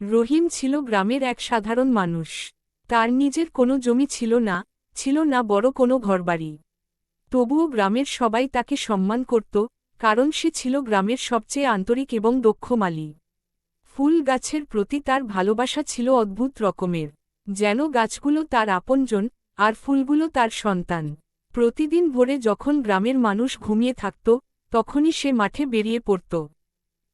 রহিম ছিল গ্রামের এক সাধারণ মানুষ। তার নিজের কোনো জমি ছিল না ছিল না বড় কোনো ঘরবাড়ি। তবুও গ্রামের সবাই তাকে সম্মান করত, কারণ সে ছিল গ্রামের সবচেয়ে আন্তরিক এবং দক্ষ মালি ফুল গাছের প্রতি তার ভালোবাসা ছিল অদ্ভুত রকমের। যেন গাছগুলো তার আপনজন, আর ফুলগুলো তার সন্তান। প্রতিদিন ভোরে যখন গ্রামের মানুষ ঘুমিয়ে থাকত, তখনই সে মাঠে বেরিয়ে পড়ত।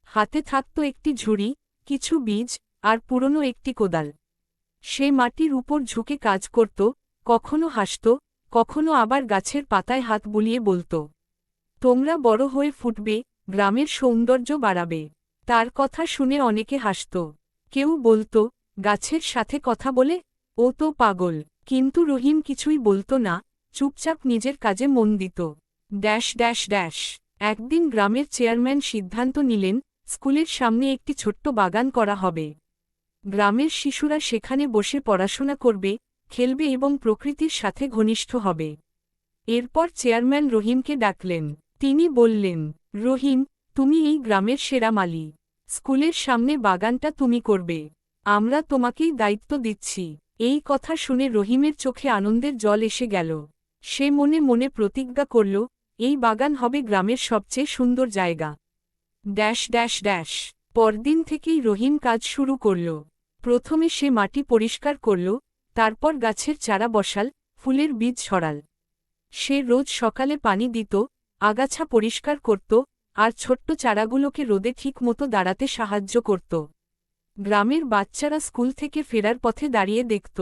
হাতে থাকত একটি ঝুড়ি, কিছু বীজ আর পুরনো একটি কোদাল। সে মাটির উপর ঝুঁকে কাজ করত, কখনো হাসত, কখনো আবার গাছের পাতায় হাত বুলিয়ে বলত। তোমরা বড় হয়ে ফুটবে, গ্রামের সৌন্দর্য বাড়াবে। তার কথা শুনে অনেকে হাসত। কেউ বলতো, গাছের সাথে কথা বলে? ও তো পাগল। কিন্তু রহিম কিছুই বলতো না, চুপচাপ নিজের কাজে মন দিত। Dash dash dash. একদিন গ্রামের চেয়ারম্যান সিদ্ধান্ত নিলেন, স্কুলের সামনে একটি ছোট্ট বাগান করা হবে। গ্রামের শিশুরা সেখানে বসে পড়াশোনা করবে, খেলবে এবং প্রকৃতির সাথে ঘনিষ্ঠ হবে। এরপর চেয়ারম্যান রহিমকে ডাকলেন। তিনি বললেন, রহিম, তুমি এই গ্রামের সেরা মালি স্কুলের সামনে বাগানটা তুমি করবে। আমরা তোমাকেই দায়িত্ব দিচ্ছি। এই কথা শুনে রহিমের চোখে আনন্দের জল এসে গেল। সে মনে মনে প্রতিজ্ঞা করল, এই বাগান হবে গ্রামের সবচেয়ে সুন্দর জায়গা। Dash dash dash. পরদিন থেকেই রহিম কাজ শুরু করল। প্রথমে সে মাটি পরিষ্কার করল, তারপর গাছের চারা বসাল, ফুলের বীজ ছড়াল সে রোজ সকালে পানি দিত, আগাছা পরিষ্কার করত, আর ছোট্ট চারাগুলোকে রোদে ঠিকমতো দাঁড়াতে সাহায্য করত। গ্রামের বাচ্চারা স্কুল থেকে ফেরার পথে দাঁড়িয়ে দেখত,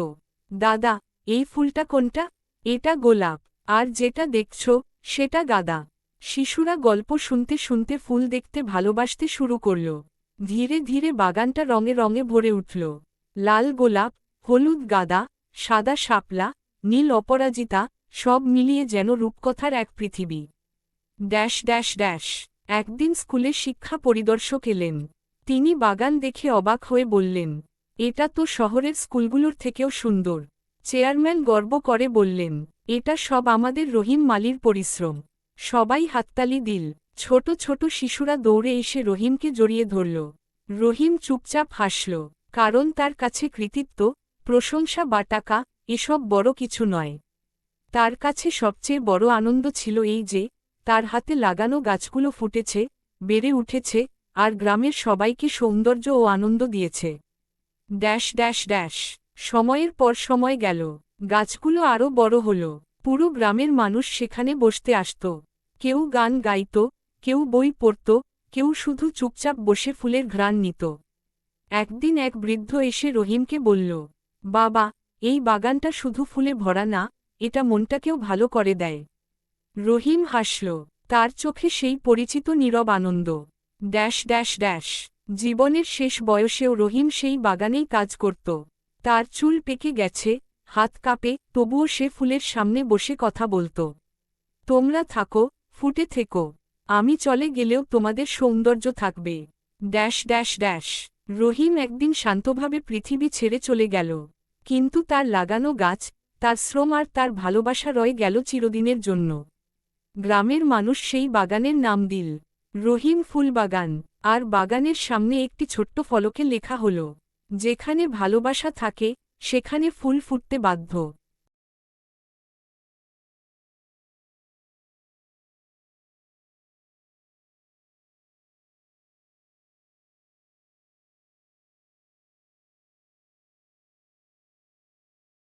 দাদা, এই ফুলটা কোনটা? এটা গোলাপ, আর যেটা দেখছ, সেটা গাদা। শিশুরা গল্প শুনতে শুনতে ফুল দেখতে ভালোবাসতে শুরু করল। ধীরে ধীরে বাগানটা রঙে রঙে ভরে উঠল। লাল গোলাপ, হলুদ গাদা, সাদা শাপলা, নীল অপরাজিতা, সব মিলিয়ে যেন রূপকথার এক পৃথিবী। ড্যাশ ড্যাশ ড্যাশ, একদিন স্কুলে শিক্ষা পরিদর্শক এলেন। তিনি বাগান দেখে অবাক হয়ে বললেন, এটা তো শহরের স্কুলগুলোর থেকেও সুন্দর। চেয়ারম্যান গর্ব করে বললেন, এটা সব আমাদের রহিম মালির পরিশ্রম। সবাই হাততালি দিল। ছোট ছোট শিশুরা দৌড়ে এসে রহিমকে জড়িয়ে ধরল। রহিম চুপচাপ হাসল, কারণ তার কাছে কৃতিত্ব, প্রশংসা বা টাকা, এসব বড় কিছু নয়। তার কাছে সবচেয়ে বড় আনন্দ ছিল এই যে, তার হাতে লাগানো গাছগুলো ফুটেছে, বেড়ে উঠেছে, আর গ্রামের সবাইকে সৌন্দর্য ও আনন্দ দিয়েছে। ড্যাশ ড্যাশ ড্যাশ, সময়ের পর সময় গেল। গাছগুলো আরও বড় হল। পুরো গ্রামের মানুষ সেখানে বসতে আসত। কেউ গান গাইত কেউ বই পড়ত, কেউ শুধু চুপচাপ বসে ফুলের ঘ্রাণ নিত। একদিন এক বৃদ্ধ এসে রহিমকে বলল, বাবা, এই বাগানটা শুধু ফুলে ভরা না, এটা মনটাকেও ভালো করে দেয়। রহিম হাসল, তার চোখে সেই পরিচিত নীরব আনন্দ। ড্যাশ ড্যাশ ড্যাশ, জীবনের শেষ বয়সেও রহিম সেই বাগানেই কাজ করত। তার চুল পেকে গেছে, হাত কাঁপে, তবুও সে ফুলের সামনে বসে কথা বলত। তোমরা থাকো, ফুটে থেকো। আমি চলে গেলেও তোমাদের সৌন্দর্য থাকবে। Dash dash dash. রহিম একদিন শান্তভাবে পৃথিবী ছেড়ে চলে গেল। কিন্তু তার লাগানো গাছ, তার শ্রম আর তার ভালোবাসা রয়ে গেল চিরদিনের জন্য। গ্রামের মানুষ সেই বাগানের নাম দিল। রহিম ফুল বাগান। আর বাগানের সামনে একটি ছোট্ট ফলকে লেখা হল। যেখানে ভালোবাসা থাকে, সেখানে ফুল ফুটতে বাধ্য।